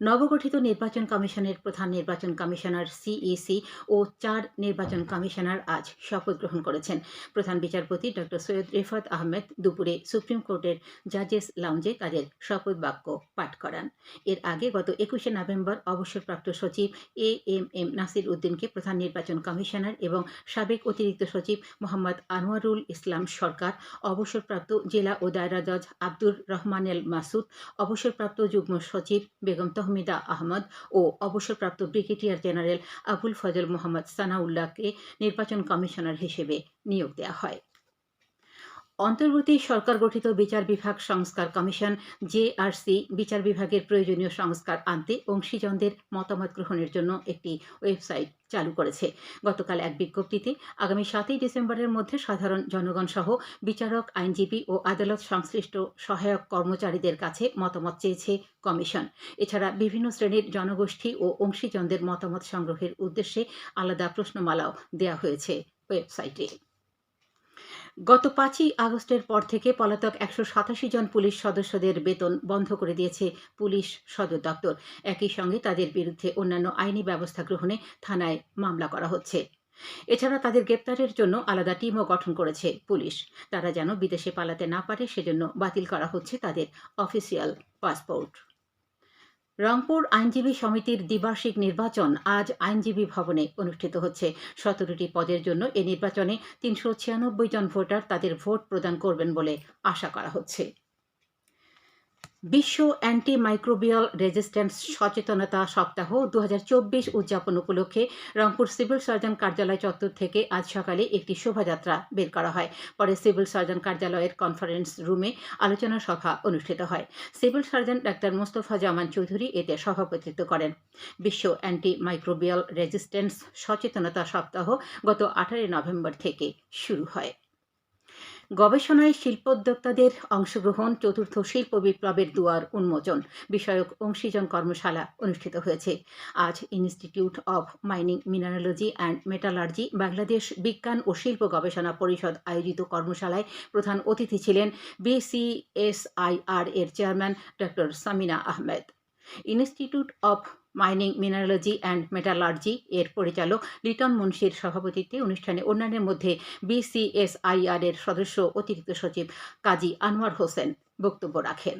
নবগঠিত নির্বাচন কমিশনের প্রধান নির্বাচন কমিশনার সিইসি ও চার নির্বাচন কমিশনার আজ শপথ গ্রহণ করেছেন। প্রধান বিচারপতি ডক্টর সৈয়দ রেফাত আহমেদ দুপুরে সুপ্রিম কোর্টের জাজেস লাউঞ্জে তাদের শপথ বাক্য পাঠ করান। এর আগে গত একুশে নভেম্বর অবসরপ্রাপ্ত সচিব এ এম এম নাসির উদ্দিনকে প্রধান নির্বাচন কমিশনার এবং সাবেক অতিরিক্ত সচিব মোহাম্মদ আনোয়ারুল ইসলাম সরকার, অবসরপ্রাপ্ত জেলা ও দায়রা জজ আব্দুর রহমানেল মাসুদ, অবসরপ্রাপ্ত যুগ্ম সচিব বেগম তহমিদা আহমদ ও অবসরপ্রাপ্ত ব্রিগেডিয়ার জেনারেল আবুল ফজল মোহাম্মদ সানাউল্লাহকে নির্বাচন কমিশনার হিসেবে নিয়োগ দেওয়া হয়। অন্তর্বর্তী সরকার গঠিত বিচার বিভাগ সংস্কার কমিশন জেআরসি বিচার বিভাগের প্রয়োজনীয় সংস্কার আনতে অংশীজনদের মতামত গ্রহণের জন্য একটি ওয়েবসাইট চালু করেছে। গতকাল এক বিজ্ঞপ্তিতে আগামী সাতই ডিসেম্বরের মধ্যে সাধারণ জনগণ সহ বিচারক, আইনজীবী ও আদালত সংশ্লিষ্ট সহায়ক কর্মচারীদের কাছে মতামত চেয়েছে কমিশন। এছাড়া বিভিন্ন শ্রেণির জনগোষ্ঠী ও অংশীজনদের মতামত সংগ্রহের উদ্দেশ্যে আলাদা প্রশ্নমালাও দেওয়া হয়েছে ওয়েবসাইটে। গত পাঁচই আগস্টের পর থেকে পলাতক একশো সাতাশি জন পুলিশ সদস্যদের বেতন বন্ধ করে দিয়েছে পুলিশ সদর দপ্তর। একই সঙ্গে তাদের বিরুদ্ধে অন্যান্য আইনি ব্যবস্থা গ্রহণে থানায় মামলা করা হচ্ছে। এছাড়া তাদের গ্রেপ্তারের জন্য আলাদা টিমও গঠন করেছে পুলিশ। তারা যেন বিদেশে পালাতে না পারে, সেজন্য বাতিল করা হচ্ছে তাদের অফিসিয়াল পাসপোর্ট। রংপুর আইনজীবী সমিতির দ্বিবার্ষিক নির্বাচন আজ আইনজীবী ভবনে অনুষ্ঠিত হচ্ছে। সতেরোটি পদের জন্য এ নির্বাচনে তিনশো ছিয়ানব্বই জন ভোটার তাদের ভোট প্রদান করবেন বলে আশা করা হচ্ছে। বিশ্ব অ্যান্টি মাইক্রোবিয়াল রেজিস্ট্যান্স সচেতনতা সপ্তাহ দু হাজার চব্বিশ উদযাপন উপলক্ষে রংপুর সিভিল সার্জন কার্যালয় চত্বর থেকে আজ সকালে একটি শোভাযাত্রা বের করা হয়। পরে সিভিল সার্জন কার্যালয়ের কনফারেন্স রুমে আলোচনা সভা অনুষ্ঠিত হয়। Civil surgeon doctor Mostafa Zaman Chowdhury এতে সভাপতিত্ব করেন। বিশ্ব অ্যান্টি মাইক্রোবিয়াল রেজিস্ট্যান্স সচেতনতা সপ্তাহ গত আঠারোই নভেম্বর থেকে শুরু হয়। গবেষণায় শিল্পোদ্যোক্তাদের অংশগ্রহণ চতুর্থ শিল্প বিপ্লবের দুয়ার উন্মোচন বিষয়ক অংশীজন কর্মশালা অনুষ্ঠিত হয়েছে। আজ institute of mining mineralogy and metallurgy Bangladesh বিজ্ঞান ও শিল্প গবেষণা পরিষদ আয়োজিত কর্মশালায় প্রধান অতিথি ছিলেন বিসিএসআইআর এর chairman doctor Samina Ahmed. Institute of mining mineralogy and metallurgy এর পরিচালক লিটন মুন্সির সভাপতিত্বে অনুষ্ঠানে অন্যান্যের মধ্যে বিসিএসআইআর এর সদস্য অতিরিক্ত সচিব কাজী আনোয়ার হোসেন বক্তব্য রাখেন।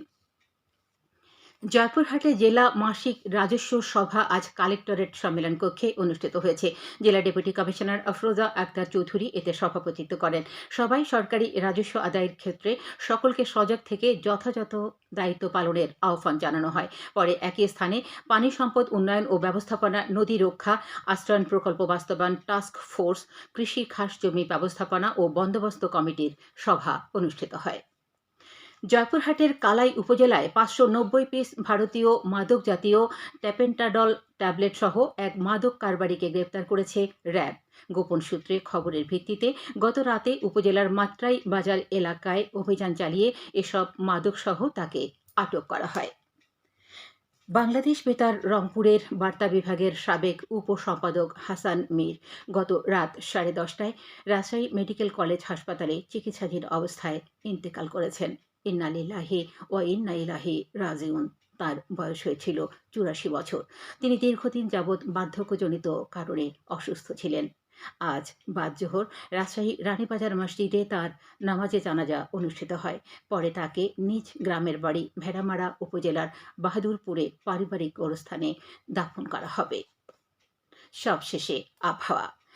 জয়পুরহাটে জেলা মাসিক রাজস্ব সভা আজ কালেক্টরেট সম্মেলন কক্ষে অনুষ্ঠিত হয়েছে। জেলা ডেপুটি কমিশনার আফরোজা আক্তার চৌধুরী এতে সভাপতিত্ব করেন। সবাই সরকারি রাজস্ব আদায়ের ক্ষেত্রে সকলকে সজাগ থেকে যথাযথ দায়িত্ব পালনের আহ্বান জানানো হয়। পরে একই স্থানে পানি সম্পদ উন্নয়ন ও ব্যবস্থাপনা, নদী রক্ষা আশ্রয়ণ প্রকল্প বাস্তবায়ন, টাস্ক ফোর্স, কৃষি খাস জমি ব্যবস্থাপনা ও বন্দোবস্ত কমিটির সভা অনুষ্ঠিত হয়। জয়পুরহাটের কালাই উপজেলায় পাঁচশো নব্বই পিস ভারতীয় মাদক জাতীয় ট্যাপেন্টাডল ট্যাবলেট সহ এক মাদক কারবারিকে গ্রেপ্তার করেছে র্যাব। গোপন সূত্রে খবরের ভিত্তিতে গত রাতে উপজেলার মাত্রাই বাজার এলাকায় অভিযান চালিয়ে এসব মাদক সহ তাকে আটক করা হয়। বাংলাদেশ বেতার রংপুরের বার্তা বিভাগের সাবেক উপসম্পাদক হাসান মীর গত রাত সাড়ে দশটায় রাজশাহী মেডিকেল কলেজ হাসপাতালে চিকিৎসাধীন অবস্থায় ইন্তেকাল করেছেন। ইন্নালিল্লাহি ও ইন্না ইলাহি রাজিউন। তার বয়স হয়েছিল চুরাশি বছর। তিনি দীর্ঘদিন যাবৎ বার্ধক্যজনিত কারণে অসুস্থ ছিলেন। আজ বাদ জোহর রাজশাহী রানীবাজার মসজিদে তার নামাজে জানাজা অনুষ্ঠিত হয়। পরে তাকে নিজ গ্রামের বাড়ি ভেড়ামারা উপজেলার বাহাদুরপুরে পারিবারিক গোরস্থানে দাফন করা হবে। সবশেষে আবহাওয়া।